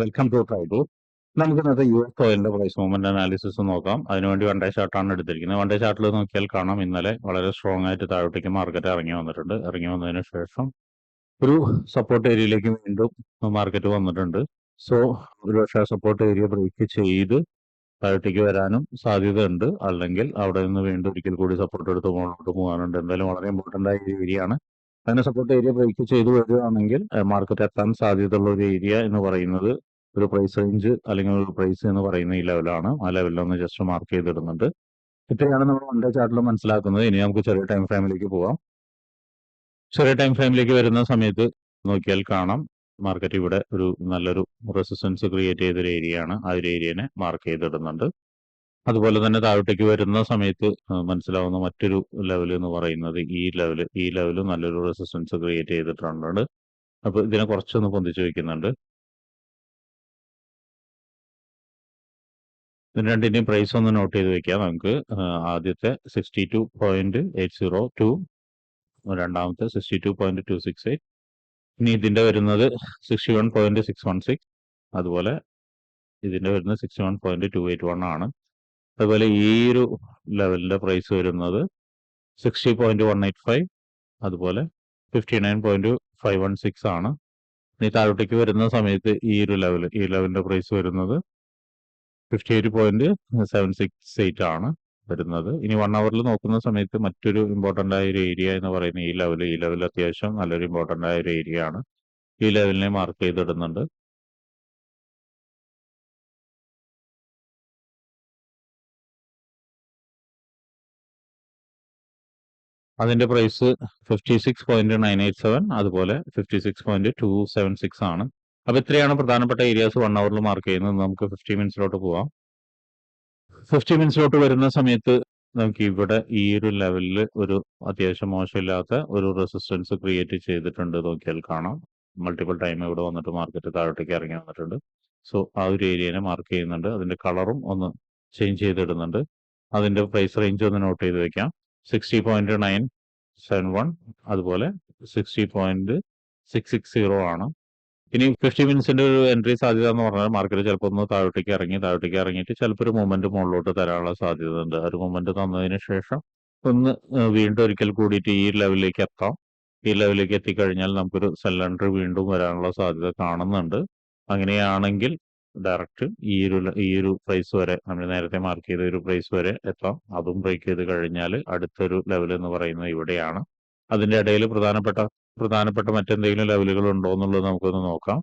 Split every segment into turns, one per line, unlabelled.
Welcome to try to നമുക്ക് ഇന്നത്തെ U S ഓയിലിന്റെ പ്രൈസ് മൂവ്മെന്റ് അനാലിസിസ് നോക്കാം അതിനുവേണ്ടി വൺ ഡേ ചാർട്ടാണ് എടുത്തിരിക്കുന്നത്. വൺ ഡേ ചാർട്ടിൽ നോക്കിയാൽ കാണാം. ഇന്നലെ വളരെ സ്ട്രോങ് ആയിട്ട് താഴോട്ടേക്ക് മാർക്കറ്റ് ഇറങ്ങി വന്നിട്ടുണ്ട്. ഇറങ്ങി വന്നതിന് ശേഷം ഒരു സപ്പോർട്ട് ഏരിയയിലേക്ക് വീണ്ടും മാർക്കറ്റ് വന്നിട്ടുണ്ട്. സോ ഒരു പക്ഷേ സപ്പോർട്ട് ഏരിയ ബ്രേക്ക് ചെയ്ത് താഴോട്ടേക്ക് വരാനും സാധ്യതയുണ്ട്. അല്ലെങ്കിൽ അവിടെ നിന്ന് വീണ്ടും ഒരിക്കൽ കൂടി സപ്പോർട്ട് എടുത്ത് മുകളിലോട്ട് പോകാനുണ്ട്. എന്തായാലും വളരെ ഇമ്പോർട്ടന്റ് ആയ ഏരിയ ആണ്. അങ്ങനെ സപ്പോർട്ട് ഏരിയ ബ്രേക്ക് ചെയ്ത് വരികയാണെങ്കിൽ മാർക്കറ്റ് എത്താൻ സാധ്യതയുള്ള ഒരു ഏരിയ എന്ന് പറയുന്നത് ഒരു പ്രൈസ് റേഞ്ച് അല്ലെങ്കിൽ ഒരു പ്രൈസ് എന്ന് പറയുന്ന ഈ ലെവലാണ് ആ ലെവലിൽ ഒന്ന് ജസ്റ്റ് മാർക്ക് ചെയ്തിടുന്നുണ്ട്. ഇത്രയാണ് നമ്മൾ വൺ ഡേ ചാർട്ടിൽ മനസ്സിലാക്കുന്നത്. ഇനി നമുക്ക് ചെറിയ ടൈം ഫ്രെയിമിലേക്ക് പോവാം. ചെറിയ ടൈം ഫ്രെയിമിലേക്ക് വരുന്ന സമയത്ത് നോക്കിയാൽ കാണാം. മാർക്കറ്റ് ഇവിടെ ഒരു നല്ലൊരു റെസിസ്റ്റൻസ് ക്രിയേറ്റ് ചെയ്തൊരു ഏരിയ ആണ്. ആ ഒരു ഏരിയനെ മാർക്ക് ചെയ്തിടുന്നുണ്ട്. അതുപോലെ തന്നെ താഴോട്ടേക്ക് വരുന്ന സമയത്ത് മനസ്സിലാവുന്ന മറ്റൊരു ലെവൽ എന്ന് പറയുന്നത് ഈ ലെവൽ ഈ ലെവൽ നല്ലൊരു റെസിസ്റ്റൻസ് ക്രിയേറ്റ് ചെയ്തിട്ടുണ്ട് അപ്പൊ ഇതിനെ കുറച്ചൊന്ന് പൊന്തിച്ച് വെക്കുന്നുണ്ട്. ഇതിന് രണ്ടിന്റെയും പ്രൈസ് ഒന്ന് നോട്ട് ചെയ്ത് വെക്കാം നമുക്ക്. ആദ്യത്തെ sixty two point eight zero two രണ്ടാമത്തെ sixty two point two six eight ഇനി ഇതിന്റെ വരുന്നത് sixty one point six one six അതുപോലെ ഇതിന്റെ വരുന്നത് sixty one point two eight one ആണ്. അതുപോലെ ഈ ഒരു ലെവലിന്റെ പ്രൈസ് വരുന്നത് sixty point one eight five അതുപോലെ fifty nine point five one six ആണ്. ഇനി താഴോട്ടേക്ക് വരുന്ന സമയത്ത് ഈ ഒരു ലെവൽ ഈ ലെവലിന്റെ പ്രൈസ് വരുന്നത് fifty eight point seven six eight ആണ് വരുന്നത്. ഇനി വൺ അവറിൽ നോക്കുന്ന സമയത്ത് മറ്റൊരു ഇമ്പോർട്ടന്റ് ആയ ഒരു ഏരിയ എന്ന് പറയുന്ന ഈ ലെവൽ ഈ ലെവൽ അത്യാവശ്യം നല്ലൊരു ഇമ്പോർട്ടന്റ് ആയ ഒരു ഏരിയ ആണ്. ഈ ലെവലിനെ മാർക്ക് ചെയ്തിടുന്നുണ്ട്. അതിന്റെ price fifty six point nine eight seven അതുപോലെ fifty six point two seven six ആണ്. അപ്പൊ ഇത്രയാണ് പ്രധാനപ്പെട്ട ഏരിയാസ് വൺ അവറിൽ മാർക്ക് ചെയ്യുന്നത്. നമുക്ക് ഫിഫ്റ്റി മിനിറ്റ്സിലോട്ട് പോവാം. ഫിഫ്റ്റി മിനിറ്റ്സിലോട്ട് വരുന്ന സമയത്ത് നമുക്ക് ഇവിടെ ഈ ഒരു ലെവലിൽ ഒരു അത്യാവശ്യം മോശമില്ലാത്ത ഒരു റെസിസ്റ്റൻസ് ക്രിയേറ്റ് ചെയ്തിട്ടുണ്ട് നോക്കിയാൽ കാണാം. മൾട്ടിപ്പിൾ ടൈം ഇവിടെ വന്നിട്ട് മാർക്കറ്റ് താഴോട്ടേക്ക് ഇറങ്ങി വന്നിട്ടുണ്ട്. സോ ആ ഒരു ഏരിയനെ മാർക്ക് ചെയ്യുന്നുണ്ട്. അതിന്റെ കളറും ഒന്ന് ചേഞ്ച് ചെയ്തിടുന്നുണ്ട്. അതിന്റെ പ്രൈസ് റേഞ്ച് ഒന്ന് നോട്ട് ചെയ്ത് വെക്കാം. Sixty point nine seven one അതുപോലെ sixty point six six zero ആണ്. ഇനി ഫിഫ്റ്റി മിനിറ്റ്സിന്റെ ഒരു എൻട്രി സാധ്യത എന്ന് പറഞ്ഞാൽ മാർക്കറ്റ് ചിലപ്പോൾ ഒന്ന് താഴോട്ടേക്ക് ഇറങ്ങി താഴോട്ടേക്ക് ഇറങ്ങിയിട്ട് ചിലപ്പോൾ ഒരു മൂവ്മെന്റ് മുകളിലോട്ട് തരാനുള്ള സാധ്യത ഉണ്ട് ഒരു മൂവ്മെന്റ് തന്നതിന് ശേഷം ഒന്ന് വീണ്ടും ഒരിക്കൽ കൂടിയിട്ട് ഈ ലെവലിലേക്ക് എത്താം. ഈ ലെവലിലേക്ക് എത്തിക്കഴിഞ്ഞാൽ നമുക്കൊരു സെല്ലണ്ടർ വീണ്ടും വരാനുള്ള സാധ്യത കാണുന്നുണ്ട്. അങ്ങനെയാണെങ്കിൽ ഡയറക്റ്റ് ഈ ഒരു ഈ ഒരു പ്രൈസ് വരെ നമ്മൾ നേരത്തെ മാർക്ക് ചെയ്ത ഒരു പ്രൈസ് വരെ എത്താം. അതും ബ്രേക്ക് ചെയ്ത് കഴിഞ്ഞാൽ അടുത്തൊരു ലെവൽ എന്ന് പറയുന്നത് ഇവിടെയാണ്. അതിന്റെ ഇടയിൽ പ്രധാനപ്പെട്ട പ്രധാനപ്പെട്ട മറ്റെന്തെങ്കിലും ലെവലുകൾ ഉണ്ടോ എന്നുള്ളത് നമുക്കൊന്ന് നോക്കാം.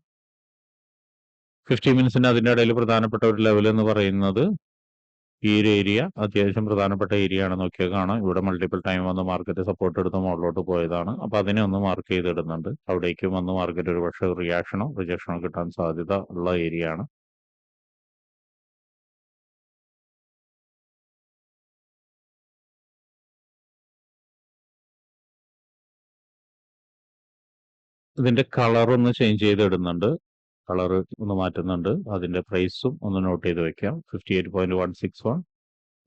ഫിഫ്റ്റി മിനിറ്റ്സിന് അതിന്റെ ഇടയിൽ പ്രധാനപ്പെട്ട ഒരു ലെവൽ എന്ന് പറയുന്നത് ഈ ഒരു ഏരിയ അത്യാവശ്യം പ്രധാനപ്പെട്ട ഏരിയ ആണ്. നോക്കിയാൽ കാണാം. ഇവിടെ മൾട്ടിപ്പിൾ ടൈം വന്ന് മാർക്കറ്റ് സപ്പോർട്ട് എടുത്ത് മുകളിലോട്ട് പോയതാണ്. അപ്പൊ അതിനെ ഒന്ന് മാർക്ക് ചെയ്തിടുന്നുണ്ട്. അവിടേക്കും വന്ന് മാർക്കറ്റ് ഒരു പക്ഷേ റിയാക്ഷനോ റിജക്ഷനോ കിട്ടാൻ സാധ്യത ഉള്ള ഏരിയ ആണ്. ഇതിന്റെ കളർ ഒന്ന് ചേഞ്ച് ചെയ്തിടുന്നുണ്ട്. കളർ ഒന്ന് മാറ്റുന്നുണ്ട്. അതിന്റെ പ്രൈസും ഒന്ന് നോട്ട് ചെയ്ത് വെക്കാം. Fifty eight point one six one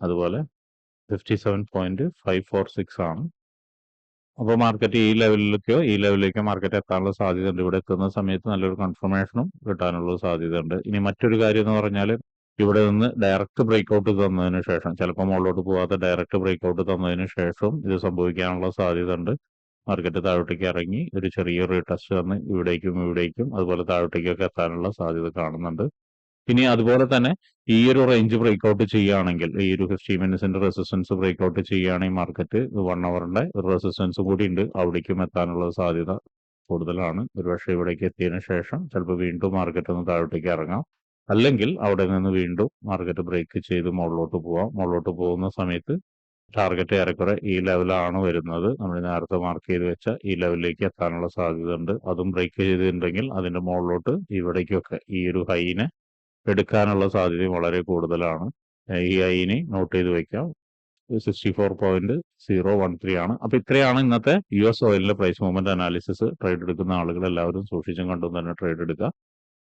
അതുപോലെ fifty seven point five four six ആണ്. അപ്പോൾ മാർക്കറ്റ് ഈ ലെവലിലേക്കോ ഈ ലെവലിലേക്കോ മാർക്കറ്റ് എത്താനുള്ള സാധ്യത ഉണ്ട് ഇവിടെ എത്തുന്ന സമയത്ത് നല്ലൊരു കൺഫർമേഷനും കിട്ടാനുള്ള സാധ്യത ഉണ്ട് ഇനി മറ്റൊരു കാര്യം എന്ന് പറഞ്ഞാൽ ഇവിടെ നിന്ന് ഡയറക്റ്റ് ബ്രേക്ക് ഔട്ട് തന്നതിന് ശേഷം ചിലപ്പോൾ മുകളിലോട്ട് പോകാതെ ഡയറക്റ്റ് ബ്രേക്ക് ഔട്ട് തന്നതിന് ശേഷം ഇത് സംഭവിക്കാനുള്ള സാധ്യത ഉണ്ട് മാർക്കറ്റ് താഴോട്ടേക്ക് ഇറങ്ങി ഒരു ചെറിയൊരു ടെസ്റ്റ് വന്ന് ഇവിടേക്കും ഇവിടേക്കും അതുപോലെ താഴോട്ടേക്കൊക്കെ എത്താനുള്ള സാധ്യത കാണുന്നുണ്ട്. ഇനി അതുപോലെ തന്നെ ഈ ഒരു റേഞ്ച് ബ്രേക്ക്ഔട്ട് ചെയ്യുകയാണെങ്കിൽ ഈ ഒരു ഫിഫ്റ്റി മിനിറ്റ്സിന്റെ റെസിസ്റ്റൻസ് ബ്രേക്ക്ഔട്ട് ചെയ്യുകയാണെങ്കിൽ മാർക്കറ്റ് വൺ അവറിന്റെ ഒരു റെസിസ്റ്റൻസ് കൂടി ഉണ്ട്. അവിടേക്കും എത്താനുള്ള സാധ്യത കൂടുതലാണ്. ഒരുപക്ഷെ ഇവിടേക്ക് എത്തിയതിനു ശേഷം ചിലപ്പോൾ വീണ്ടും മാർക്കറ്റ് ഒന്ന് താഴോട്ടേക്ക് ഇറങ്ങാം. അല്ലെങ്കിൽ അവിടെ നിന്ന് വീണ്ടും മാർക്കറ്റ് ബ്രേക്ക് ചെയ്ത് മുകളിലോട്ട് പോവാം. മുകളിലോട്ട് പോകുന്ന സമയത്ത് ടാർഗറ്റ് ഏറെക്കുറെ ഈ ലെവലാണ് വരുന്നത്. നമ്മൾ നേരത്തെ മാർക്ക് ചെയ്ത് വെച്ച ഈ ലെവലിലേക്ക് എത്താനുള്ള സാധ്യത ഉണ്ട് അതും ബ്രേക്ക് ചെയ്തിട്ടുണ്ടെങ്കിൽ അതിന്റെ മുകളിലോട്ട് ഇവിടേക്കൊക്കെ ഈ ഒരു ഹൈനെ എടുക്കാനുള്ള സാധ്യതയും വളരെ കൂടുതലാണ്. ഈ ഹൈനെ നോട്ട് ചെയ്ത് വെക്കാം. Sixty four point zero one three ആണ്. അപ്പൊ ഇത്രയാണ് ഇന്നത്തെ യു എസ് ഓയിലിന്റെ പ്രൈസ് മൂവ്മെന്റ് അനാലിസിസ് ട്രേഡ് എടുക്കുന്ന ആളുകൾ എല്ലാവരും സൂക്ഷിച്ചും കണ്ടും തന്നെ ട്രേഡ് എടുക്കുക.